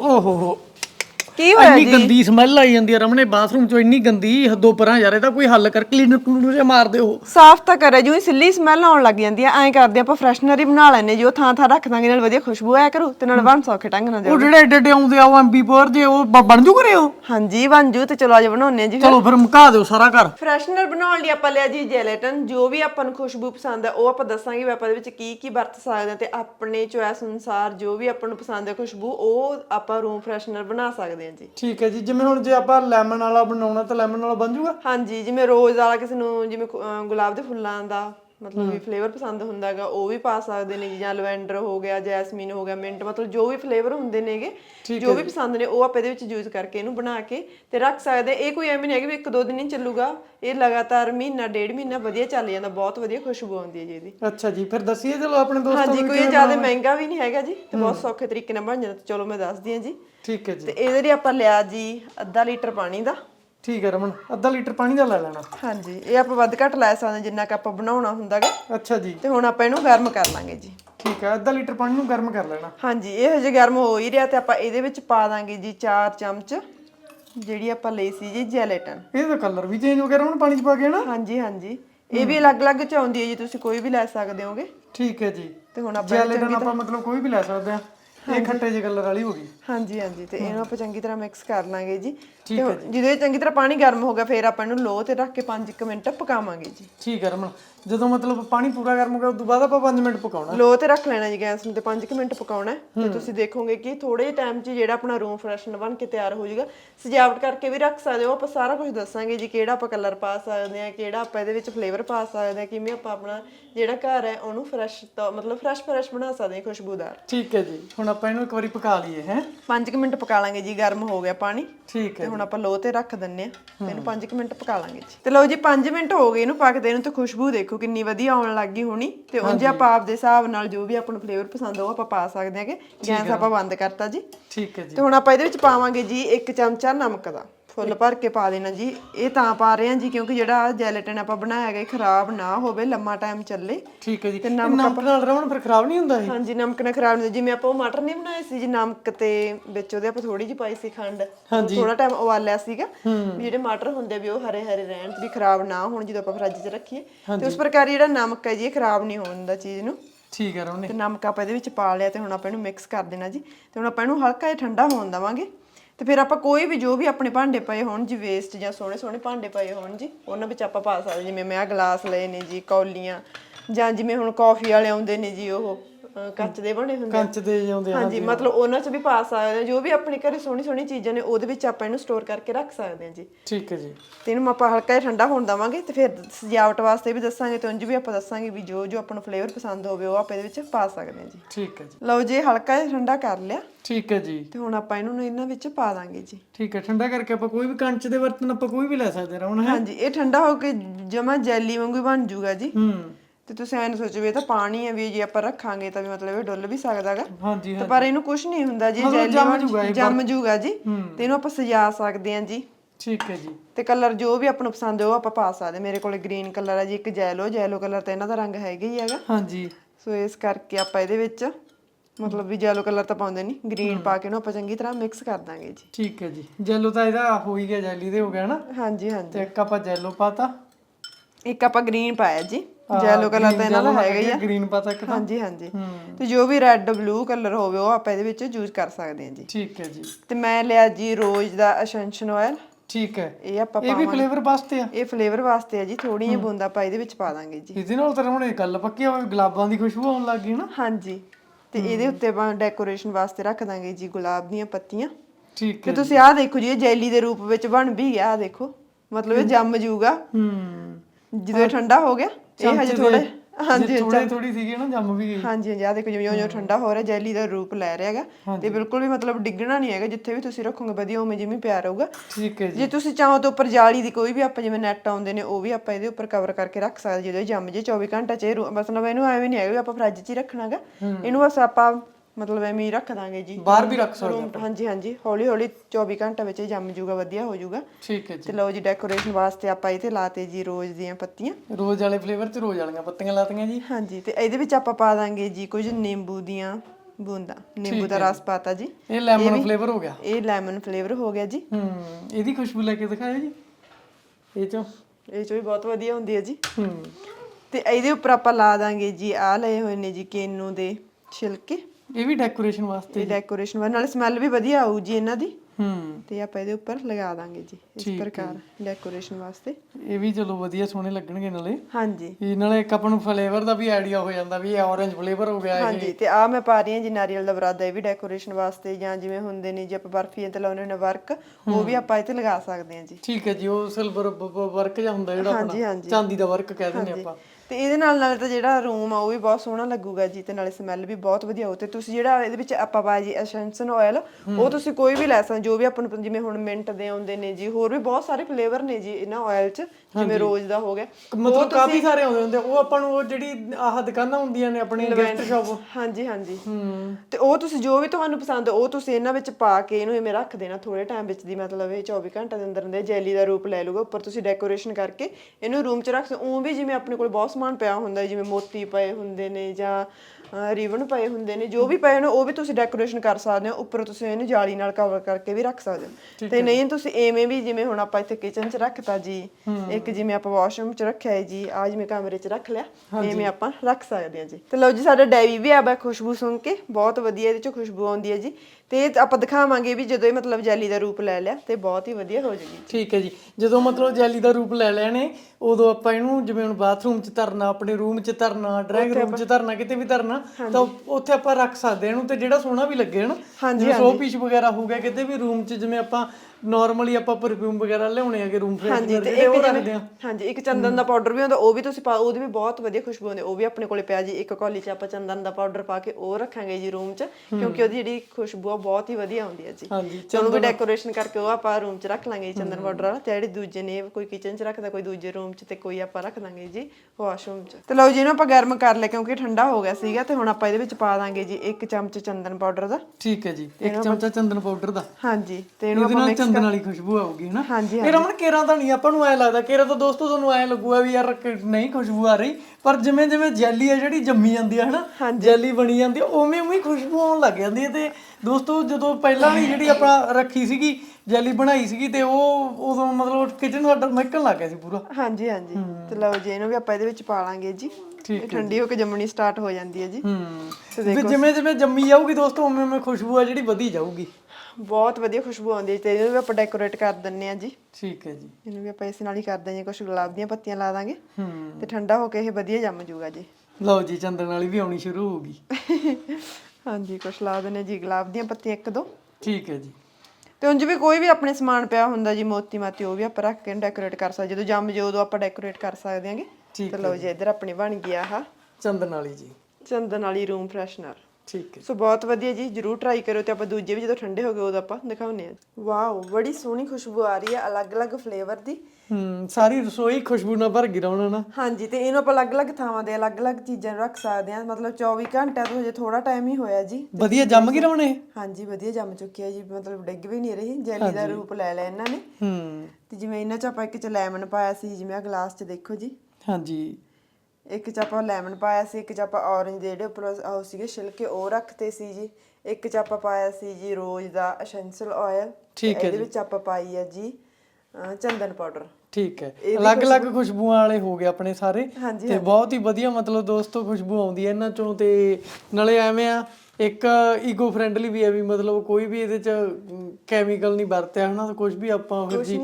ਓਹੋ ਹੋ ਕੀ ਹੋਇਆ ਇੰਨੀ ਜੀ? ਗੰਦੀ ਸਮੈਲ ਆਈ ਜਾਂਦੀ ਆ ਰਮਣੇ ਬਾਥਰੂਮ ਚੋਂ ਇੰਨੀ ਗੰਦੀ ਹੱਦੋਂ ਪਰਾਂ ਯਾਰ ਇਹਦਾ ਕੋਈ ਹੱਲ ਕਰ ਕਲੀਨਰ ਕਲੂਨਰ ਜਿਹਾ ਮਾਰ ਦਿਓ। ਸਾਫ਼ ਤਾਂ ਕਰੇ ਜੂ ਸਿੱਲੀ ਸਮੈਲ ਆਉਣ ਲੱਗ ਜਾਂਦੀ ਆ ਐਂ ਕਰਦੇ ਆਪਾਂ ਫਰੈਸ਼ਨਰ ਹੀ ਬਣਾ ਲੈਨੇ ਜੀ ਉਹ ਥਾਂ ਥਾਂ ਰੱਖ ਦਾਂਗੇ ਨਾਲ ਵਧੀਆ ਖੁਸ਼ਬੂ ਆਇਆ ਕਰੂ ਤੇ ਨਾਲ ਬਣ ਸੌਖੇ ਢੰਗ ਨਾਲ ਉਹ ਜਿਹੜੇ ਏਡੇ ਏਡੇ ਆਉਂਦੇ ਆ ਉਹ ਐਮਬੀ ਪੋਰ ਜੇ ਉਹ ਬ- ਬਣ ਜੂ ਕਰੇ ਉਹ? ਹਾਂਜੀ ਬਣ ਜੂ ਤੇ ਚਲੋ ਅੱਜ ਬਣਾਉਨੇ ਆ ਜੀ ਚਲੋ ਫਿਰ। ਮੁਕਾ ਦਿਓ ਸਾਰਾ ਘਰ। ਫਰੈਸ਼ਨਰ ਬਣਾਉਣ ਲਈ ਆਪਾਂ ਲਿਆ ਜੀ ਜੈਲੇਟਨ ਜੋ ਵੀ ਆਪਾਂ ਨੂੰ ਖੁਸ਼ਬੂ ਪਸੰਦ ਹੈ ਉਹ ਆਪਾਂ ਦੱਸਾਂਗੇ ਵੀ ਆਪਾਂ ਇਹਦੇ ਵਿੱਚ ਕੀ ਕੀ ਵਰਤ ਸਕਦੇ ਹਾਂ ਤੇ ਆਪਣੇ ਚੋਇਸ ਅਨੁਸਾਰ ਜੋ ਵੀ ਆਪਾਂ ਨੂੰ ਪਸੰਦ ਹੈ ਖੁਸ਼ਬੂ ਉਹ ਆਪਾਂ ਰੂਮ ਫਰੈਸ਼ਨਰ ਬਣਾ ਸਕਦੇ ਹਾਂ ਜੀ ਠੀਕ ਹੈ ਜੀ ਜਿਵੇਂ ਹੁਣ ਜੇ ਆਪਾਂ ਲੈਮਨ ਵਾਲਾ ਬਣਾਉਣਾ ਤਾਂ ਲੈਮਨ ਵਾਲਾ ਬਣ ਜੂਗਾ ਹਾਂਜੀ ਜਿਵੇਂ ਰੋਜ਼ ਵਾਲਾ ਕਿਸੇ ਨੂੰ ਜਿਵੇਂ ਅਹ ਗੁਲਾਬ ਦੇ ਫੁੱਲਾਂ ਦਾ ਮਤਲਬ ਵੀ ਫਲੇਵਰ ਪਸੰਦ ਹੁੰਦਾ ਹੈਗਾ ਉਹ ਵੀ ਪਾ ਸਕਦੇ ਨੇ ਜੀ, ਲਵੈਂਡਰ ਹੋ ਗਿਆ ਜੈਸਮੀਨ ਹੋ ਗਿਆ ਮਿੰਟ ਮਤਲਬ ਜੋ ਵੀ ਫਲੇਵਰ ਹੁੰਦੇ ਨੇਗੇ ਜੋ ਵੀ ਪਸੰਦ ਨੇ ਉਹ ਆਪਾਂ ਇਹਦੇ ਵਿੱਚ ਯੂਜ਼ ਕਰਕੇ ਇਹਨੂੰ ਬਣਾ ਕੇ ਤੇ ਰੱਖ ਸਕਦੇ। ਇਹ ਕੋਈ ਐਵੇਂ ਨਹੀਂ ਹੈਗਾ ਵੀ ਇੱਕ ਦੋ ਦਿਨ ਹੀ ਚੱਲੂਗਾ। ਇਹ ਲਗਾਤਾਰ ਮਹੀਨਾ ਡੇਢ ਮਹੀਨਾ ਵਧੀਆ ਚੱਲ ਜਾਂਦਾ ਬਹੁਤ ਵਧੀਆ ਖੁਸ਼ਬੂ ਆਉਂਦੀ ਹੈ ਜੀ ਇਹਦੀ। ਅੱਛਾ ਜੀ ਫਿਰ ਦੱਸੀਏ ਚਲੋ ਆਪਣੇ ਦੋਸਤਾਂ ਹਾਂਜੀ ਨੂੰ ਕੋਈ ਇਹ ਜ਼ਿਆਦਾ ਮਹਿੰਗਾ ਵੀ ਨਹੀਂ ਹੈਗਾ ਜੀ ਤੇ ਬਹੁਤ ਸੌਖੇ ਤਰੀਕੇ ਨਾਲ ਬਣ ਜਾਂਦਾ ਤੇ ਚਲੋ ਮੈਂ ਦੱਸਦੀ ਹਾਂ ਜੀ। ਠੀਕ ਹੈ ਜੀ। ਤੇ ਇਹਦੇ ਲਈ ਆਪਾਂ ਲਿਆ ਜੀ ਅੱਧਾ ਲੀਟਰ ਪਾਣੀ ਦਾ। ਠੀਕ ਹੈ ਰਮਨ ਅੱਧਾ ਲੀਟਰ ਪਾਣੀ ਦਾ ਲੈ ਲੈਣਾ। ਹਾਂਜੀ ਇਹ ਆਪਾਂ ਵੱਧ ਘੱਟ ਲੈ ਸਕਦੇ ਜਿੰਨਾ ਕਿ ਆਪਾਂ ਬਣਾਉਣਾ ਹੁੰਦਾਗਾ। ਅੱਛਾ ਜੀ। ਤੇ ਹੁਣ ਆਪਾਂ ਇਹਨੂੰ ਗਰਮ ਕਰ ਲਾਂਗੇ ਜੀ। ਠੀਕ ਹੈ ਅੱਧਾ ਲੀਟਰ ਪਾਣੀ ਨੂੰ ਗਰਮ ਕਰ ਲੈਣਾ। ਹਾਂਜੀ ਇਹ ਹਜੇ ਗਰਮ ਹੋ ਹੀ ਰਿਹਾ ਤੇ ਆਪਾਂ ਇਹਦੇ ਵਿੱਚ ਪਾ ਦਾਂਗੇ ਜੀ 4 ਚਮਚ ਜਿਹੜੀ ਆਪਾਂ ਲਈ ਸੀ ਜੀ ਜੈਲੇਟਨ ਇਹਦਾ ਕਲਰ ਵੀ ਚੇਂਜ ਹੋ ਗਿਆ ਰਮਨ ਪਾਣੀ ਚ ਪਾ ਕੇ ਨਾ। ਹਾਂਜੀ ਹਾਂਜੀ। ਇਹ ਵੀ ਅਲੱਗ-ਅਲੱਗ ਚ ਆਉਂਦੀ ਹੈ ਜੀ ਤੁਸੀਂ ਕੋਈ ਵੀ ਲੈ ਸਕਦੇ ਹੋਗੇ। ਠੀਕ ਹੈ ਜੀ। ਤੇ ਹੁਣ ਆਪਾਂ ਜੈਲੇਟਨ ਆਪਾਂ ਮਤਲਬ ਕੋਈ ਵੀ ਲੈ ਸਕਦੇ ਆ ਇਹ ਖੱਟੇ ਜਿਹੇ ਕਲਰ ਵਾਲੀ ਹੋ ਗਈ। ਹਾਂਜੀ ਹਾਂਜੀ ਤੇ ਇਹਨੂੰ ਆਪਾਂ ਚੰਗੀ ਤਰ੍ਹਾਂ ਮਿਕਸ ਕਰ ਲਾਂਗੇ ਜੀ। ਤੇ ਹੁਣ ਜਦੋਂ ਇਹ ਚੰਗੀ ਤਰ੍ਹਾਂ ਪਾਣੀ ਗਰਮ ਹੋ ਗਿਆ ਫਿਰ ਆਪਾਂ ਇਹਨੂੰ ਲੋ ਤੇ ਰੱਖ ਕੇ 5 ਮਿੰਟ ਪਕਾਵਾਂਗੇ ਜੀ। ਠੀਕ ਹੈ ਰਮਨ। ਜਦੋਂ ਮਤਲਬ ਪਾਣੀ ਪੂਰਾ ਗਰਮ ਹੋ ਗਿਆ ਉਸ ਤੋਂ ਬਾਅਦ ਆਪਾਂ 5 ਮਿੰਟ ਪਕਾਉਣਾ। ਲੋ ਤੇ ਰੱਖ ਲੈਣਾ ਜੀ ਗੈਸ ਨੂੰ ਤੇ 5 ਮਿੰਟ ਪਕਾਉਣਾ ਤੇ ਤੁਸੀਂ ਦੇਖੋਗੇ ਕਿ ਥੋੜੇ ਜਿਹੇ ਟਾਈਮ 'ਚ ਜਿਹੜਾ ਆਪਣਾ ਰੂਮ ਫਰੈਸ਼ਨਰ ਬਣ ਕੇ ਤਿਆਰ ਹੋ ਜਾਊਗਾ। ਸਜਾਵਟ ਕਰਕੇ ਵੀ ਰੱਖ ਸਕਦੇ ਹੋ। ਆਪਾਂ ਸਾਰਾ ਕੁਝ ਦੱਸਾਂਗੇ ਜੀ ਕਿਹੜਾ ਆਪਾਂ ਕਲਰ ਪਾ ਸਕਦੇ ਆ ਕਿਹੜਾ ਆਪਾਂ ਇਹਦੇ ਵਿੱਚ ਫਲੇਵਰ ਪਾ ਸਕਦੇ ਆ ਕਿਵੇਂ ਆਪਾਂ ਆਪਣਾ ਜਿਹੜਾ ਘਰ ਹੈ ਉਹਨੂੰ ਫਰੈਸ਼ ਮਤਲਬ ਫਰੈਸ਼ ਫਰੈਸ਼ ਬਣਾ ਸਕਦੇ ਖੁਸ਼ਬੂਦਾਰ। ਠੀਕ ਹੈ ਜੀ। ਹੁਣ ਆਪਾਂ ਇਹਨੂੰ ਇੱਕ ਵਾਰੀ ਪਕਾ ਲਈਏ ਹੈ? 5 ਮਿੰਟ ਪਕਾ ਲਾਂਗੇ ਜੀ ਗਰਮ ਹੋ ਗਿਆ ਪਾਣੀ। ਠੀਕ ਤੇ ਹੈ ਹੁਣ ਆਪਾਂ ਲੋ ਤੇ ਰੱਖ ਦਿੰਨੇ ਆ ਤੇ ਇਹਨੂੰ 5 ਮਿੰਟ ਪਕਾ ਲਾਂਗੇ ਜੀ। ਤੇ ਲਓ ਜੀ 5 ਮਿੰਟ ਹੋ ਗਏ ਇਹਨੂੰ ਪੱਕਦੇ ਨੂੰ ਤੇ ਖੁਸ਼ਬੂ ਦੇਖੋ ਕਿੰਨੀ ਵਧੀਆ ਆਉਣ ਲੱਗ ਗਈ ਹੋਣੀ। ਤੇ ਉਂਝ ਆਪਾਂ ਆਪ ਦੇ ਹਿਸਾਬ ਨਾਲ ਜੋ ਵੀ ਆਪਾਂ ਨੂੰ ਫਲੇਵਰ ਪਸੰਦ ਉਹ ਆਪਾਂ ਪਾ ਸਕਦੇ ਹਾਂਗੇ। ਗੈਸ ਆਪਾਂ ਬੰਦ ਕਰਤਾ ਜੀ। ਠੀਕ ਹੈ ਜੀ। ਤੇ ਹੁਣ ਆਪਾਂ ਇਹਦੇ ਵਿੱਚ ਪਾਵਾਂਗੇ ਜੀ 1 ਚਮਚਾ ਨਮਕ ਦਾ। ਫੁੱਲ ਭਰ ਕੇ ਪਾ ਦੇਣਾ ਜੀ। ਇਹ ਤਾਂ ਪਾ ਰਹੇ ਹਾਂ ਜੀ ਕਿਉਂਕਿ ਜਿਹੜਾ ਜੈਲੇਟਨ ਆਪਾਂ ਬਣਾਇਆ ਹੈਗਾ ਇਹ ਖਰਾਬ ਨਾ ਹੋਵੇ ਲੰਮਾ ਟਾਈਮ ਚੱਲੇ। ਠੀਕ ਹੈ ਜੀ। ਇਹ ਨਮਕ ਨਾਲ ਰਮਨ ਫਿਰ ਖਰਾਬ ਨਹੀਂ ਹੁੰਦਾ ਇਹ? ਹਾਂਜੀ ਨਮਕ ਨਾਲ ਖਰਾਬ ਨਹੀਂ ਹੁੰਦਾ। ਜਿਵੇਂ ਆਪਾਂ ਉਹ ਮਟਰ ਨਹੀਂ ਬਣਾਏ ਸੀ ਜੀ ਨਮਕ ਤੇ ਵਿੱਚ ਉਹਦੇ ਆਪਾਂ ਥੋੜੀ ਜਿਹੀ ਪਾਈ ਸੀ ਖੰਡ। ਥੋੜਾ ਟਾਈਮ ਉਬਾਲਿਆ ਸੀਗਾ। ਵੀ ਜਿਹੜੇ ਮਟਰ ਹੁੰਦੇ ਵੀ ਉਹ ਹਰੇ ਹਰੇ ਰਹਿਣ ਵੀ ਖਰਾਬ ਨਾ ਹੋਣ ਜਦੋਂ ਆਪਾਂ ਫਰਿੱਜ 'ਚ ਰੱਖੀਏ। ਤੇ ਉਸ ਪ੍ਰਕਾਰ ਜਿਹੜਾ ਨਮਕ ਹੈ ਜੀ ਇਹ ਖਰਾਬ ਨਹੀਂ ਹੋਣ ਦਾ ਚੀਜ਼ ਨੂੰ। ਠੀਕ ਹੈ ਰਮਨ ਤੇ ਨਮਕ ਆਪਾਂ ਇਹਦੇ ਵਿੱਚ ਪਾ ਲਿਆ ਤੇ ਹੁਣ ਆਪਾਂ ਇਹਨੂੰ ਮਿਕਸ ਕਰ ਦੇਣਾ ਜੀ। ਤੇ ਹੁਣ ਆਪਾਂ ਇਹਨੂੰ ਹਲਕਾ ਜਿਹਾ ਠੰਡਾ ਹੋਣ ਦਵਾਂਗੇ। ਤੇ ਫਿਰ ਆਪਾਂ ਕੋਈ ਵੀ ਜੋ ਵੀ ਆਪਣੇ ਭਾਂਡੇ ਪਏ ਹੋਣ, ਜੀ ਵੇਸਟ ਜਾਂ ਸੋਹਣੇ ਸੋਹਣੇ ਭਾਂਡੇ ਪਏ ਹੋਣ ਜੀ, ਉਹਨਾਂ ਵਿੱਚ ਆਪਾਂ ਪਾ ਸਕਦੇ ਜਿਵੇਂ ਮੈਂ ਆ ਗਲਾਸ ਲਏ ਨੇ ਜੀ, ਕੌਲੀਆਂ ਜਾਂ ਜਿਵੇਂ ਹੁਣ ਕਾਫੀ ਵਾਲੇ ਆਉਂਦੇ ਨੇ ਜੀ ਉਹ। ਅਹ ਕੱਚ ਦੇ ਬਣੇ ਹੁੰਦੇ ਆ। ਕੰਚ ਦੇ ਜਾਂਦੇ ਆ ਹਾਂਜੀ ਮਤਲਬ ਉਹਨਾਂ 'ਚ ਵੀ ਪਾ ਸਕਦੇ ਹਾਂ ਜੋ ਵੀ ਆਪਣੇ ਘਰੇ ਸੋਹਣੀ ਸੋਹਣੀ ਚੀਜ਼ਾਂ ਨੇ ਉਹਦੇ ਵਿੱਚ ਆਪਾਂ ਇਹਨੂੰ ਸਟੋਰ ਕਰਕੇ ਰੱਖ ਸਕਦੇ ਹਾਂ ਜੀ। ਠੀਕ ਹੈ ਜੀ। ਤੇ ਇਹਨੂੰ ਆਪਾਂ ਹਲਕਾ ਜਿਹਾ ਠੰਡਾ ਹੋਣ ਦਵਾਂਗੇ ਤੇ ਫਿਰ ਸਜਾਵਟ ਵਾਸਤੇ ਵੀ ਦੱਸਾਂਗੇ ਤੇ ਉਂਝ ਵੀ ਆਪਾਂ ਦੱਸਾਂਗੇ ਵੀ ਜੋ ਜੋ ਆਪਾਂ ਨੂੰ ਫਲੇਵਰ ਪਸੰਦ ਹੋਵੇ ਉਹ ਆਪਾਂ ਇਹਦੇ ਵਿੱਚ ਪਾ ਸਕਦੇ ਹਾਂ ਜੀ। ਠੀਕ ਹੈ ਜੀ। ਲਓ ਜੀ ਹਲਕਾ ਜਿਹਾ ਠੰਡਾ ਕਰ ਲਿਆ। ਠੀਕ ਹੈ ਜੀ। ਤੇ ਹੁਣ ਆਪਾਂ ਇਹਨੂੰ ਇਹਨਾਂ ਵਿੱਚ ਪਾ ਦਾਂਗੇ ਜੀ। ਠੀਕ ਹੈ ਠੰਡਾ ਕਰਕੇ ਆਪਾਂ ਕੋਈ ਵੀ ਕੰਚ ਦੇ ਬਰਤਨ ਆਪਾਂ ਕੋਈ ਵੀ ਲੈ ਸਕਦੇ ਰਮਨ ਹੈ। ਹਾਂਜੀ ਇਹ ਠੰਡਾ ਹੋ ਕੇ ਜਮਾ ਜੈਲੀ ਵਾਂਗੂ ਹੀ ਬਣ ਜਾਊਗਾ ਜੀ। ਹੂੰ। ਤੇ ਤੁਸੀਂ ਐਂ ਨੀ ਸੋਚੋ ਵੀ ਇਹ ਤਾਂ ਪਾਣੀ ਹੈ ਵੀ ਜੇ ਆਪਾਂ ਰੱਖਾਂਗੇ ਤਾਂ ਵੀ ਮਤਲਬ ਇਹ ਡੁੱਲ ਵੀ ਸਕਦਾਗਾ ਹਾਂਜੀ ਤੇ ਪਰ ਇਹਨੂੰ ਕੁਝ ਨਹੀਂ ਹੁੰਦਾ ਜੀ ਜੈਲੀ ਜੰਮ ਜੂਗਾ ਇਹ ਜੰਮ ਜੂਗਾ ਜੀ ਤੇ ਇਹਨੂੰ ਆਪਾਂ ਸਜਾ ਸਕਦੇ ਹਾਂ ਜੀ। ਠੀਕ ਹੈ ਜੀ। ਤੇ ਕਲਰ ਜੋ ਵੀ ਆਪਾਂ ਨੂੰ ਪਸੰਦ ਹੈ ਆਪਾਂ ਪਾ ਸਕਦੇ। ਮੇਰੇ ਕੋਲ ਗ੍ਰੀਨ ਕਲਰ ਹੈ ਜੀ ਇੱਕ ਜੈਲੋ। ਜੈਲੋ ਕਲਰ ਤਾਂ ਇਹਨਾਂ ਦਾ ਰੰਗ ਹੈਗਾ ਹੀ ਹੈਗਾ। ਹਾਂਜੀ। ਸੋ ਇਸ ਕਰਕੇ ਆਪਾਂ ਇਹਦੇ ਵਿੱਚ ਮਤਲਬ ਵੀ ਜੈਲੋ ਕਲਰ ਤਾਂ ਪਾਉਂਦੇ ਨਹੀਂ। ਗ੍ਰੀਨ ਪਾ ਕੇ ਇਹਨੂੰ ਆਪਾਂ ਚੰਗੀ ਤਰ੍ਹਾਂ ਮਿਕਸ ਕਰ ਦਾਂਗੇ ਜੀ। ਠੀਕ ਹੈ ਜੀ। ਜੈਲੋ ਤਾਂ ਇਹਦਾ ਹੋ ਹੀ ਗਿਆ ਜੈਲੀ ਦੇ ਹੋ ਗਿਆ ਨਾ। ਹਾਂਜੀ ਹਾਂਜੀ। ਤੇ ਇੱਕ ਆਪਾਂ ਜੈਲੋ ਪਾਤਾ। ਇੱਕ ਆਪਾਂ ਗ੍ਰੀਨ ਪਾਇਆ ਜੀ। ਜੈਲੋ ਕਲਰ ਤਾਂ ਇਹਨਾਂ ਦਾ ਹੈਗਾ ਹੀ ਆ। ਗ੍ਰੀਨ ਪਾਤਾ ਇੱਕ ਤਾਂ। ਹਾਂਜੀ ਹਾਂਜੀ। ਤੇ ਜੋ ਵੀ ਰੈੱਡ ਬਲੂ ਕਲਰ ਹੋਵੇ ਉਹ ਆਪਾਂ ਇਹਦੇ ਵਿੱਚ ਯੂਜ਼ ਕਰ ਸਕਦੇ ਹਾਂ ਜੀ। ਠੀਕ ਹੈ ਜੀ। ਤੇ ਮੈਂ ਲਿਆ ਜੀ ਰੋਜ਼ ਦਾ ਅਸੈਂਸ਼ਨ ਆਇਲ ਠੀਕ ਹੈ। ਇਹ ਆਪਾਂ ਇਹ ਵੀ ਫਲੇਵਰ ਵਾਸਤੇ ਆ? ਇਹ ਫਲੇਵਰ ਵਾਸਤੇ ਹੈ ਜੀ ਥੋੜੀ ਜਿਹੀ ਬੂੰਦਾਂ ਆਪਾਂ ਇਹਦੇ ਵਿੱਚ ਪਾ ਦਾਂਗੇ ਜੀ। ਇਹਦੇ ਨਾਲ ਤਾਂ ਇਹ ਗੱਲ ਪੱਕੀ ਹੋਵੇ ਗੁਲਾਬਾਂ ਦੀ ਖੁਸ਼ਬੂ ਆਉਣ ਲੱਗ ਗਈ ਨਾ। ਹਾਂਜੀ। ਤੇ ਇਹਦੇ ਉੱਤੇ ਆਪਾਂ ਡੈਕੋਰੇਸ਼ਨ ਵਾਸਤੇ ਰੱਖ ਦਾਂਗੇ ਜੀ ਗੁਲਾਬ ਦੀਆਂ ਪੱਤੀਆਂ। ਠੀਕ ਤੇ ਹੈ ਤੁਸੀਂ ਆਹ ਦੇਖੋ ਜੀ ਇਹ ਜੈਲੀ ਦੇ ਰੂਪ ਵਿੱਚ ਬਣ ਵੀ ਗਿਆ ਆਹ ਦੇਖੋ। ਮਤਲਬ ਇਹ ਜੰਮ ਜੂਗਾ। ਹੂੰ। ਜਦੋਂ ਠੰਡਾ ਹੋ ਗਿਆ। ਇਹ ਹਜੇ ਥੋੜੇ ਹਾਂਜੀ ਥੋੜੀ ਥੋੜੀ ਸੀਗੀ ਨਾ ਜੰਮ ਵੀ ਗਈ। ਹਾਂਜੀ ਹਾਂਜੀ ਆਹ ਦੇਖੋ ਜਿਵੇਂ ਜਿਵੇਂ ਠੰਡਾ ਹੋ ਰਿਹਾ ਜੈਲੀ ਦਾ ਰੂਪ ਲੈ ਰਿਹਾ ਹੈਗਾ। ਤੇ ਬਿਲਕੁਲ ਵੀ ਮਤਲਬ ਡਿੱਗਣਾ ਨਹੀਂ ਹੈਗਾ ਜਿੱਥੇ ਵੀ ਤੁਸੀਂ ਰੱਖੋਗੇ ਵਧੀਆ ਉਵੇਂ ਜਿਵੇਂ ਪਿਆ ਰਹੂਗਾ। ਠੀਕ ਹੈ ਜੀ। ਜੇ ਤੁਸੀਂ ਚਾਹੋ ਤਾਂ ਉੱਪਰ ਜਾਲੀ ਦੀ ਕੋਈ ਵੀ ਆਪਾਂ ਜਿਵੇਂ ਨੈਟ ਆਉਂਦੇ ਨੇ ਉਹ ਵੀ ਆਪਾਂ ਇਹਦੇ ਉੱਪਰ ਕਵਰ ਕਰਕੇ ਰੱਖ ਸਕਦੇ ਜਦੋਂ ਜੰਮ ਜੇ 24 ਘੰਟੇ ਚ ਇਹ ਮਤਲਬ ਇਹਨੂੰ ਐਵੇਂ ਨਹੀਂ ਹੈਗਾ ਵੀ ਆਪਾਂ ਫਰਿੱਜ 'ਚ ਹੀ ਰੱਖਣਾਗਾ। ਇਹਨੂੰ ਬਸ ਆਪਾਂ ਮਤਲਬ ਐਵੇਂ ਹੀ ਰੱਖ ਦਾਂਗੇ ਜੀ। ਬਾਹਰ ਵੀ ਰੱਖ ਸਕਦੇ ਰੂਮ ਹਾਂਜੀ ਹਾਂਜੀ। ਹੌਲੀ ਹੌਲੀ 24 ਘੰਟੇ ਵਿੱਚ ਜੰਮ ਜੂਗਾ ਵਧੀਆ ਹੋ ਜੂਗਾ। ਠੀਕ ਹੈ ਜੀ। ਤੇ ਲਓ ਜੀ ਡੈਕੋਰੇਸ਼ਨ ਵਾਸਤੇ ਆਪਾਂ ਇਹ ਤੇ ਲਾਤੇ ਜੀ ਰੋਜ਼ ਦੀਆਂ ਪੱਤੀਆਂ। ਰੋਜ਼ ਵਾਲੇ ਫਲੇਵਰ ਤੇ ਰੋਜ਼ ਵਾਲੀਆਂ ਪੱਤੀਆਂ ਲਾਤੀਆਂ ਜੀ। ਹਾਂਜੀ ਤੇ ਇਹਦੇ ਵਿੱਚ ਆਪਾਂ ਪਾ ਦਾਂਗੇ ਜੀ ਕੁਝ ਨਿੰਬੂ ਦੀਆਂ ਬੂੰਦਾ। ਨਿੰਬੂ ਦਾ ਰਸ ਪਾਤਾ ਜੀ। ਇਹ ਲੈਮਨ ਫਲੇਵਰ ਹੋ ਗਿਆ। ਇਹ ਲੈਮਨ ਫਲੇਵਰ ਹੋ ਗਿਆ ਜੀ। ਹੂੰ ਇਹਦੀ ਖੁਸ਼ਬੂ ਲੈ ਕੇ ਦਿਖਾਇਓ ਜੀ। ਇਹ ਚੋਂ। ਇਹ ਚ ਵੀ ਬਹੁਤ ਵਧੀਆ ਹੁੰਦੀ ਹੈ ਜੀ। ਹੂੰ। ਤੇ ਇਹਦੇ ਉੱਪਰ ਆਪਾਂ ਲਾ ਦਾਂਗੇ ਜੀ ਆ ਲਏ ਹੋਏ ਨੇ ਜੀ ਕੇਨੂ ਦੇ ਛਿਲਕੇ। ਇਹ ਵੀ ਡੈਕੋਰੇਸ਼ਨ ਵਾਸਤੇ ਤੇ ਡੈਕੋਰੇਸ਼ਨ ਵਾਲ ਨਾਲ ਸਮੈਲ ਵੀ ਵਧੀਆ ਆਊ ਜੀ ਇਹਨਾਂ ਦੀ। ਹੂੰ। ਤੇ ਆਪਾਂ ਇਹਦੇ ਉੱਪਰ ਲਗਾ ਦਾਂਗੇ ਜੀ ਇਸ ਪ੍ਰਕਾਰ ਡੈਕੋਰੇਸ਼ਨ ਵਾਸਤੇ। ਇਹ ਵੀ ਚਲੋ ਵਧੀਆ ਸੋਹਣੇ ਲੱਗਣਗੇ ਨਾਲੇ। ਹਾਂਜੀ। ਇਹ ਨਾਲੇ ਇੱਕ ਆਪਾਂ ਨੂੰ ਫਲੇਵਰ ਦਾ ਵੀ ਆਈਡੀਆ ਹੋ ਜਾਂਦਾ ਵੀ ਇਹ ਔਰੇਂਜ ਫਲੇਵਰ ਹੋ ਗਿਆ ਇਹ ਹਾਂਜੀ ਤੇ ਆ ਮੈਂ ਪਾ ਰਹੀ ਹਾਂ ਜੀ ਨਾਰੀਅਲ ਦਾ ਬਰਾਦਾ ਇਹ ਵੀ ਡੈਕੋਰੇਸ਼ਨ ਵਾਸਤੇ ਜਾਂ ਜਿਵੇਂ ਹੁੰਦੇ ਨੇ ਜੀ ਆਪਾਂ ਬਰਫੀਆਂ ਤੇ ਲਾਉਣੇ ਨੇ ਵਰਕ ਉਹ ਵੀ ਆਪਾਂ ਇੱਥੇ ਲਗਾ ਸਕਦੇ ਹਾਂ ਜੀ। ਠੀਕ ਹੈ ਜੀ ਉਹ ਸਿਲਵਰ ਵਰਕ ਜਾਂ ਹੁੰਦਾ ਜਿਹੜਾ ਆਪਣਾ। ਚਾਂਦੀ ਦਾ ਵਰਕ ਕਹਿ ਦਿੰਦੇ ਆਪਾਂ। ਤੇ ਇਹਦੇ ਨਾਲ ਨਾਲ ਤਾਂ ਜਿਹੜਾ ਰੂਮ ਆ ਉਹ ਵੀ ਬਹੁਤ ਸੋਹਣਾ ਲੱਗੂਗਾ ਜੀ ਤੇ ਨਾਲੇ ਸਮੈਲ ਵੀ ਬਹੁਤ ਵਧੀਆ ਹੋ ਤੇ ਤੁਸੀਂ ਜਿਹੜਾ ਇਹਦੇ ਵਿੱਚ ਆਪਾਂ ਪਾਇਆ ਜੀ ਐਸੈਂਸ਼ਨ ਆਇਲ ਉਹ ਤੁਸੀਂ ਕੋਈ ਵੀ ਲੈ ਸਕਦੇ ਜੋ ਵੀ ਆਪਾਂ ਨੂੰ ਜਿਵੇਂ ਹੁਣ ਮਿੰਟ ਦੇ ਆਉਂਦੇ ਨੇ ਜੀ ਹੋਰ ਵੀ ਬਹੁਤ ਸਾਰੇ ਫਲੇਵਰ ਨੇ ਜੀ ਇਹਨਾਂ ਆਇਲ 'ਚ ਜਿਵੇਂ ਰੋਜ਼ ਦਾ ਹੋ ਗਿਆ। ਮਤਲਬ ਕਾਫੀ ਸਾਰੇ ਆਉਂਦੇ ਹੁੰਦੇ ਉਹ ਆਪਾਂ ਨੂੰ ਉਹ ਜਿਹੜੀ ਆਹ ਦੁਕਾਨਾਂ ਹੁੰਦੀਆਂ ਨੇ ਆਪਣੇ ਗਿਫਟ ਸ਼ਾਪ ਹਾਂਜੀ ਹਾਂਜੀ। ਤੇ ਉਹ ਤੁਸੀਂ ਜੋ ਵੀ ਤੁਹਾਨੂੰ ਪਸੰਦ ਉਹ ਤੁਸੀਂ ਇਹਨਾਂ ਵਿੱਚ ਪਾ ਕੇ ਇਹਨੂੰ ਐਵੇਂ ਰੱਖ ਦੇਣਾ ਥੋੜੇ ਟਾਈਮ ਵਿੱਚ ਦੀ ਮਤਲਬ ਇਹ 24 ਘੰਟੇ ਦੇ ਅੰਦਰ ਅੰਦਰ ਜੈਲੀ ਦਾ ਰੂਪ ਲੈ ਲੂਗਾ ਉੱਪਰ ਤੁਸੀਂ ਡੈਕੋਰੇਸ਼ਨ ਕਰਕੇ ਇਹਨੂੰ ਰੂਮ 'ਚ ਰੱਖ ਸਕਦੇ ਉਹ ਵੀ ਜਿਵੇਂ ਆਪਣੇ ਕੋਲ ਬਹੁਤ ਸਮਾਨ ਪਿਆ ਹੁੰਦਾ ਜਿਵੇਂ ਮੋਤੀ ਪਏ ਹੁੰਦੇ ਨੇ ਜਾਂ ਰਿਬਨ ਪਏ ਹੁੰਦੇ ਨੇ ਜੋ ਵੀ ਪਏ ਨੇ ਉਹ ਵੀ ਤੁਸੀਂ ਡੈਕੋਰੇਸ਼ਨ ਕਰ ਸਕਦੇ ਹੋ ਉੱਪਰ ਤੁਸੀਂ ਇਹਨੂੰ ਜਾਲੀ ਨਾਲ ਕਵਰ ਕਰਕੇ ਵੀ ਰੱਖ ਸਕਦੇ ਹੋ। ਤੇ ਨਹੀਂ ਤੁਸੀਂ ਐਵੇਂ ਵੀ ਜਿਵੇਂ ਹੁਣ ਆਪਾਂ ਇੱਥੇ ਕਿਚਨ 'ਚ ਰੱਖਤਾ ਜੀ ਇੱਕ ਜਿਵੇਂ ਆਪਾਂ ਵਾਸ਼ਰੂਮ 'ਚ ਰੱਖਿਆ ਹੈ ਜੀ ਆ ਜਿਵੇਂ ਕਮਰੇ 'ਚ ਰੱਖ ਲਿਆ ਐਵੇਂ ਆਪਾਂ ਰੱਖ ਸਕਦੇ ਹਾਂ ਜੀ। ਤੇ ਲਓ ਜੀ ਸਾਡਾ ਡੈਵੀ ਵੀ ਆ ਬਾ ਖੁਸ਼ਬੂ ਸੁਣ ਕੇ ਬਹੁਤ ਵਧੀਆ ਇਹਦੇ 'ਚ ਖੁਸ਼ਬੂ ਆਉਂਦੀ ਹੈ ਜੀ। ਤੇ ਆਪਾਂ ਦਿਖਾਵਾਂਗੇ ਵੀ ਜਦੋਂ ਇਹ ਮਤਲਬ ਜੈਲੀ ਦਾ ਰੂਪ ਲੈ ਲਿਆ ਤੇ ਬਹੁਤ ਹੀ ਵਧੀਆ ਹੋ ਜਾਏਗੀ। ਠੀਕ ਹੈ ਜੀ। ਜਦੋਂ ਮਤਲਬ ਜੈਲੀ ਦਾ ਰੂਪ ਲੈ ਨੇ ਉਦੋਂ ਆਪਾਂ ਇਹਨੂੰ ਜਿਵੇਂ ਹੁਣ ਬਾਥਰੂਮ 'ਚ ਧਰਨਾ ਆਪਣੇ ਰੂਮ 'ਚ ਧਰਨਾ ਡਰਾਇੰਗ ਰੂਮ 'ਚ ਧਰਨਾ ਕਿਤੇ ਵੀ ਧਰਨਾ ਤਾਂ ਉੱਥੇ ਆਪਾਂ ਰੱਖ ਸਕਦੇ ਹਾਂ। ਇਹਨੂੰ ਤੇ ਜਿਹੜਾ ਸੋਹਣਾ ਵੀ ਲੱਗੇ ਹਨ? ਹਾਂਜੀ, ਸੋ ਪੀਸ ਵਗੈਰਾ ਹੋ ਗਿਆ ਕਿਤੇ ਵੀ ਰੂਮ 'ਚ ਜਿਵੇਂ ਆਪਾਂ ਨਾਰਮਲੀ ਆਪਾਂ ਪਰਫਿਊਮ ਵਗੈਰਾ ਲਿਆਉਣੇ ਹੈਗੇ ਰੂਮ ਹਾਂਜੀ ਫਰੈਸ਼ਨਰ ਤੇ ਉਹ ਰੱਖਦੇ ਆ ਹਾਂਜੀ ਇੱਕ ਚੰਦਨ ਦਾ ਪਾਊਡਰ ਵੀ ਹੁੰਦਾ ਉਹ ਵੀ ਤੁਸੀਂ ਪਾ ਉਹਦੀ ਵੀ ਬਹੁਤ ਵਧੀਆ ਖੁਸ਼ਬੂ ਆਉਂਦੀ ਉਹ ਵੀ ਆਪਣੇ ਕੋਲੇ ਪਿਆ ਜੀ ਇੱਕ ਕੌਲੀ 'ਚ ਆਪਾਂ ਚੰਦਨ ਦਾ ਪਾਊਡਰ ਪਾ ਕੇ ਉਹ ਰੱਖਾਂਗੇ ਜੀ ਰੂਮ 'ਚ ਕਿਉਂਕਿ ਉਹਦੀ ਜਿਹੜੀ ਖੁਸ਼ਬੂ ਆ ਬਹੁਤ ਹੀ ਵਧੀਆ ਆਉਂਦੀ ਹੈ ਜੀ। ਹਾਂਜੀ ਉਹਨੂੰ ਵੀ ਡੈਕੋਰੇਸ਼ਨ ਕਰਕੇ ਉਹ ਆਪਾਂ ਰੂਮ 'ਚ ਰੱਖ ਲਾਂਗੇ ਜੀ ਚੰਦਨ ਪਾਊਡਰ ਵਾਲਾ ਤੇ ਜਿਹੜੇ ਦੂਜੇ ਨੇ ਕੋਈ ਕਿਚਨ 'ਚ ਰੱਖਦਾ ਕੋਈ ਦੂਜੇ ਰੂਮ 'ਚ ਤੇ ਕੋਈ ਆਪਾਂ ਰੱਖ ਦਾਂਗੇ ਜੀ ਵਾਸ਼ਰੂਮ 'ਚ। ਤੇ ਲਓ ਜੀ ਇਹਨੂੰ ਆਪਾਂ ਗਰਮ ਕਰ ਲਿਆ ਕਿਉਂਕਿ ਠੰਡਾ ਹੋ ਗਿਆ ਸੀਗਾ ਤੇ ਹੁਣ ਆਪਾਂ ਇਹਦੇ ਵਿੱਚ ਪਾ ਦਾਂਗੇ ਜੀ ਇੱਕ ਚਮਚ ਚੰਦਨ ਪਾਊਡਰ ਦਾ। ਠੀਕ ਹੈ ਜੀ ਇੱਕ ਚਮਚਾ ਚੰਦਨ ਪਾਊਡਰ ਦਾ। ਹਾਂਜੀ ਤੇ ਇਹਨੂੰ ਇਹਦੇ ਨਾਲ ਚੰਦਨ ਵਾਲੀ ਖੁਸ਼ਬੂ ਆਊਗੀ ਹਨਾ? ਹਾਂਜੀ, ਇਹ ਰਮਨ ਕੇਰਾਂ ਤਾਂ ਨਹੀਂ ਆਪਾਂ ਨੂੰ ਐ ਲੱਗਦਾ ਕੇਰਾਂ ਤਾਂ ਦੋਸਤੋ ਤੁਹਾਨੂੰ ਐ ਲੱਗੂਗਾ ਵੀ ਯਾਰ ਨਹੀਂ ਖੁਸ਼ਬੂ ਆ ਰਹੀ ਪਰ ਜਿਵੇਂ ਜਿਵੇਂ ਜੈਲੀ ਆ ਜਿਹੜੀ ਜੰਮੀ ਜਾਂਦੀ ਹੈ ਹਨਾ? ਜੈਲੀ ਬਣੀ ਜਾਂਦੀ ਆ ਉਵੇਂ ਉਵੇਂ ਹੀ ਖੁਸ਼ਬੂ ਆਉਣ ਲੱਗ ਜਾਂਦੀ ਹੈ ਤੇ ਦੋਸਤੋ ਜਦੋਂ ਪਹਿਲਾਂ ਵੀ ਜਿਹੜੀ ਆਪਾਂ ਰੱਖੀ ਸੀਗੀ ਜੈਲੀ ਬਣਾਈ ਸੀਗੀ ਤੇ ਉਹ ਉਦੋਂ ਮਤਲਬ ਕਿਚਨ ਸਾਡਾ ਮਹਿਕਣ ਲੱਗ ਗਿਆ ਸੀ ਪੂਰਾ। ਹਾਂਜੀ ਹਾਂਜੀ। ਤੇ ਲਓ ਜੀ ਇਹਨੂੰ ਵੀ ਆਪਾਂ ਇਹਦੇ ਵਿੱਚ ਪਾ ਲਾਂਗੇ ਜੀ। ਇਹ ਠੰਡੀ ਹੋ ਕੇ ਜੰਮਣੀ ਸਟਾਰਟ ਹੋ ਜਾਂਦੀ ਹੈ ਜੀ। ਹੂੰ। ਤੇ ਜਿਵੇਂ ਜਿਵੇਂ ਜੰਮੀ ਜਾਊਗੀ ਦੋਸਤੋ ਉਵੇਂ ਉਵੇਂ ਖੁਸ਼ਬੂ ਆ ਜਿਹੜੀ ਵਧੀ ਜਾਊਗੀ। ਬਹੁਤ ਵਧੀਆ ਖੁਸ਼ਬੂ ਆਉਂਦੀ ਹੈ ਤੇ ਇਹਨੂੰ ਵੀ ਆਪਾਂ ਡੈਕੋਰੇਟ ਕਰ ਦਿੰਨੇ ਆ ਜੀ। ਠੀਕ ਹੈ ਜੀ। ਇਹਨੂੰ ਵੀ ਆਪਾਂ ਇਸ ਨਾਲ ਹੀ ਕਰ ਦਿੰਦੇ ਕੁਝ ਗੁਲਾਬ ਦੀਆਂ ਪੱਤੀਆਂ ਲਾ ਦਾਂਗੇ। ਹੂੰ। ਤੇ ਠੰਡਾ ਹੋ ਕੇ ਇਹ ਵਧੀਆ ਜੰਮ ਜੂਗਾ ਜੀ। ਲਓ ਜੀ ਚੰਦਨ ਵਾਲੀ ਵੀ ਆਉਣੀ ਸ਼ੁਰੂ ਹੋਊਗੀ ਹਾਂਜੀ ਕੁਝ ਲਾ ਦਿੰਨੇ ਜੀ। ਗੁਲਾਬ ਦੀਆਂ ਪੱਤੀਆਂ ਇੱਕ ਦੋ। ਠੀਕ ਹੈ ਜੀ। ਤੇ ਉਂਝ ਵੀ ਕੋਈ ਵੀ ਆਪਣੇ ਸਮਾਨ ਪਿਆ ਹੁੰਦਾ ਜੀ ਮੋਤੀ ਮਾਤੀ ਉਹ ਵੀ ਆਪਾਂ ਰੱਖ ਕੇ ਡੈਕੋਰੇਟ ਕਰ ਸਕਦੇ ਜਦੋਂ ਜੰਮ ਜੇ ਉਦੋਂ ਆਪਾਂ ਡੈਕੋਰੇਟ ਕਰ ਸਕਦੇ ਆਂਗੇ ਠੀਕ ਤੇ ਲਓ ਜੀ। ਇੱਧਰ ਆਪਣੀ ਬਣ ਗਿਆ ਆਹ। ਚੰਦਨ ਵਾਲੀ ਜੀ। ਚੰਦਨ ਵਾਲੀ ਰੂਮ ਫਰੈਸ਼ਨਰ ਠੀਕ ਹੈ। ਸੋ ਬਹੁਤ ਵਧੀਆ ਜੀ ਜਰੂਰ ਟਰਾਈ ਕਰਿਓ ਤੇ ਆਪਾਂ ਦੂਜੇ ਵੀ ਜਦੋਂ ਠੰਡੇ ਹੋ ਗਏ ਉਦੋਂ ਆਪਾਂ ਦਿਖਾਉਨੇ ਆ ਵਾਓ ਬੜੀ ਸੋਹਣੀ ਖੁਸ਼ਬੂ ਆ ਰਹੀ ਹੈ ਅਲੱਗ-ਅਲੱਗ ਫਲੇਵਰ ਦੀ। ਹੂੰ ਸਾਰੀ ਰਸੋਈ ਖੁਸ਼ਬੂ ਨਾਲ ਭਰ ਗਈ ਰਹੁਣਾ ਨਾ। ਹਾਂਜੀ ਤੇ ਇਹਨੂੰ ਆਪਾਂ ਅਲੱਗ-ਅਲੱਗ ਥਾਵਾਂ ਤੇ ਅਲੱਗ-ਅਲੱਗ ਚੀਜ਼ਾਂ ਰੱਖ ਸਕਦੇ ਹਾਂ ਮਤਲਬ 24 ਘੰਟਿਆਂ ਤੋਂ ਹਜੇ ਥੋੜਾ ਟਾਈਮ ਹੀ ਹੋਇਆ ਜੀ। ਵਧੀਆ ਜੰਮ ਗਈ ਰਹੁਣੇ ਹਾਂਜੀ ਵਧੀਆ ਜੰਮ ਚੁੱਕੀ ਹੈ ਜੀ ਮਤਲਬ ਡਿੱਗ ਵੀ ਨਹੀਂ ਰਹੀ ਜੈਲੀ ਦਾ ਰੂਪ ਲੈ ਲਿਆ ਇਹਨਾਂ ਨੇ। ਹੂੰ। ਤੇ ਜਿਵੇਂ ਇਹਨਾਂ ਚ ਆਪਾਂ ਇੱਕ ਚ ਲੈਮਨ ਪਾਇਆ ਸੀ ਜਿਵੇਂ ਆ ਗਲਾਸ ਚ ਦੇਖੋ ਜੀ। ਹਾਂਜੀ। ਇੱਕ ਚ ਆਪਾਂ ਲੈਮਨ ਪਾਇਆ ਸੀ ਇੱਕ ਚ ਆਪਾਂ ਔਰੰਜ ਦੇ ਜਿਹੜੇ ਉੱਪਰ ਉਹ ਸੀਗੇ ਛਿਲਕੇ ਉਹ ਰੱਖਤੇ ਸੀ ਜੀ। ਇੱਕ ਚ ਆਪਾਂ ਪਾਇਆ ਸੀ ਜੀ ਰੋਜ਼ ਦਾ ਐਸੈਂਸ਼ੀਅਲ ਆਇਲ ਠੀਕ ਹੈ ਇਹਦੇ ਵਿੱਚ ਆਪਾਂ ਪਾਈ ਹੈ ਜੀ ਚੰਦਨ ਪਾਊਡਰ। ਠੀਕ ਹੈ। ਅਲੱਗ-ਅਲੱਗ ਖੁਸ਼ਬੂਆਂ ਵਾਲੇ ਹੋ ਗਏ ਆਪਣੇ ਸਾਰੇ ਤੇ ਬਹੁਤ ਹੀ ਵਧੀਆ ਮਤਲਬ ਦੋਸਤੋ ਖੁਸ਼ਬੂ ਆਉਂਦੀ ਹੈ। ਇਹਨਾਂ ਚੋਂ ਤੇ ਨਾਲੇ ਐਵੇਂ ਆ ਇੱਕ ਈਗੋ ਫ੍ਰੈਂਡਲੀ ਵੀ ਹੈ ਵੀ ਮਤਲਬ ਕੋਈ ਵੀ ਇਹਦੇ ਚ ਕੈਮੀਕਲ ਨਹੀਂ ਵਰਤਿਆ ਹਨਾ ਕੁਝ ਵੀ ਆਪਾਂ ਫਿਰ ਜੀ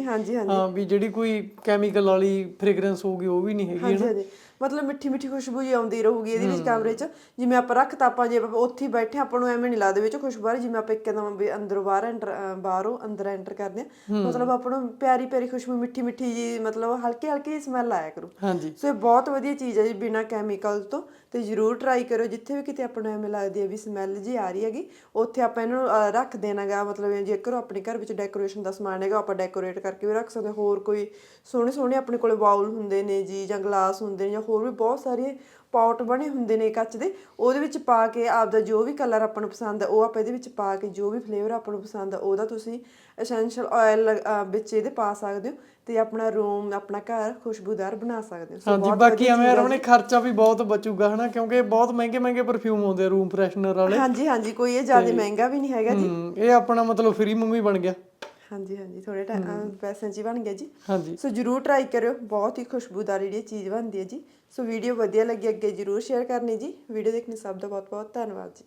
ਹਾਂ ਵੀ ਜਿਹੜੀ ਕੋਈ ਕੈਮੀਕਲ ਵਾਲੀ ਫ੍ਰੈਗਰੈਂਸ ਹੋਊਗੀ ਉਹ ਵੀ ਨਹੀਂ ਹੈਗੀ ਹਾਂਜੀ ਹਾਂਜੀ। ਮਤਲਬ ਮਿੱਠੀ ਮਿੱਠੀ ਖੁਸ਼ਬੂ ਜੀ ਆਉਂਦੀ ਰਹੂਗੀ ਇਹਦੇ ਵਿੱਚ ਕਮਰੇ 'ਚ। ਜਿਵੇਂ ਆਪਾਂ ਰੱਖਤਾ ਆਪਾਂ ਜੇ ਆਪਾਂ ਉੱਥੇ ਬੈਠੇ ਆਪਾਂ ਨੂੰ ਐਵੇਂ ਨਹੀਂ ਲੱਗਦਾ ਵਿੱਚ ਖੁਸ਼ਬੂ ਆ ਰਹੀ। ਜਿਵੇਂ ਆਪਾਂ ਇੱਕਦਮ ਵੀ ਅੰਦਰੋਂ ਬਾਹਰ ਐਂਟਰ ਬਾਹਰੋਂ ਅੰਦਰ ਐਂਟਰ ਕਰਦੇ ਆ ਮਤਲਬ ਆਪਾਂ ਨੂੰ ਪਿਆਰੀ ਪਿਆਰੀ ਖੁਸ਼ਬੂ ਮਿੱਠੀ ਮਿੱਠੀ ਜੀ ਮਤਲਬ ਹਲਕੀ ਹਲਕੀ ਸਮੈਲ ਆਇਆ ਕਰੂ। ਹਾਂਜੀ। ਸੋ ਇਹ ਬਹੁਤ ਵਧੀਆ ਚੀਜ਼ ਹੈ ਜੀ ਬਿਨਾ ਕੈਮੀਕਲ ਤੋਂ। ਤੇ ਜਰੂਰ ਟਰਾਈ ਕਰੋ ਜਿੱਥੇ ਵੀ ਕਿਤੇ ਆਪਾਂ ਨੂੰ ਐਵੇਂ ਲੱਗਦੀ ਹੈ ਵੀ ਸਮੈਲ ਜੀ ਆ ਰਹੀ ਹੈਗੀ ਉੱਥੇ ਆਪਾਂ ਇਹਨਾਂ ਨੂੰ ਰੱਖ ਦੇਣਾਗਾ। ਮਤਲਬ ਜੇਕਰ ਆਪਣੇ ਘਰ ਵਿੱਚ ਡੈਕੋਰੇਸ਼ਨ ਦਾ ਸਮਾਨ ਹੈਗਾ ਆਪਾਂ ਡੈਕੋਰੇਟ ਕਰਕੇ ਵੀ ਰੱਖ ਸਕਦੇ। ਹੋਰ ਕੋਈ ਸੋਹਣੇ ਸੋਹਣੇ ਆਪਣੇ ਕੋਲੇ ਬਾਉਲ ਹੁੰਦੇ ਨੇ ਜੀ ਜਾਂ ਗਲਾਸ ਹੁੰਦੇ ਨੇ ਜਾਂ ਹੋਰ ਵੀ ਬਹੁਤ ਸਾਰੇ ਪੌਟ ਬਣੇ ਹੁੰਦੇ ਨੇ ਕੱਚ ਦੇ ਉਹਦੇ ਵਿੱਚ ਪਾ ਕੇ ਆਪਦਾ ਜੋ ਵੀ ਕਲਰ ਆਪਾਂ ਨੂੰ ਪਸੰਦ ਆ ਉਹ ਆਪਾਂ ਇਹਦੇ ਵਿੱਚ ਪਾ ਕੇ ਜੋ ਵੀ ਫਲੇਵਰ ਆਪਾਂ ਨੂੰ ਪਸੰਦ ਆ ਉਹਦਾ ਤੁਸੀਂ ਐਸੈਂਸ਼ੀਅਲ ਆਇਲ ਵਿੱਚ ਇਹਦੇ ਪਾ ਸਕਦੇ ਹੋ ਤੇ ਆਪਣਾ ਰੂਮ ਆਪਣਾ ਘਰ ਖੁਸ਼ਬੂਦਾਰ ਬਣਾ ਸਕਦੇ ਹੋ। ਹਾਂਜੀ ਬਾਕੀ ਐਵੇਂ ਚੀਜ਼ ਆ। ਰਮਣੇ ਖਰਚਾ ਵੀ ਬਹੁਤ ਬਚੂਗਾ ਹਨਾ? ਕਿਉਂਕਿ ਬਹੁਤ ਮਹਿੰਗੇ ਮਹਿੰਗੇ ਪਰਫਿਊਮ ਆਉਂਦੇ ਆ ਰੂਮ ਫਰੈਸ਼ਨਰ ਵਾਲੇ। ਹਾਂਜੀ ਹਾਂਜੀ ਕੋਈ ਇਹ ਜ਼ਿਆਦਾ ਮਹਿੰਗਾ ਵੀ ਨਹੀਂ ਹੈਗਾ ਜੀ। ਇਹ ਆਪਣਾ ਮਤਲਬ ਫ੍ਰੀ ਹੀ ਬਣ ਗਿਆ। ਹਾਂਜੀ ਹਾਂਜੀ ਥੋੜੇ ਟਾਈਮ 'ਚ ਹੀ ਬਣ ਗਿਆ ਜੀ। ਹਾਂਜੀ। ਸੋ ਜਰੂਰ ਟਰਾਈ ਕਰਿਓ ਬਹੁਤ ਹੀ ਖੁਸ਼ਬੂਦਾਰ ਜਿਹੜੀ ਚੀਜ਼ ਬਣਦੀ ਹੈ ਜੀ। ਸੋ ਵੀਡੀਓ ਵਧੀਆ ਲੱਗੀ ਅੱਗੇ ਜਰੂਰ ਸ਼ੇਅਰ ਕਰਨੀ ਜੀ। ਵੀਡੀਓ ਦੇਖਣ ਸਭ ਦਾ ਬਹੁਤ ਬਹੁਤ ਧੰਨਵਾਦ ਜੀ।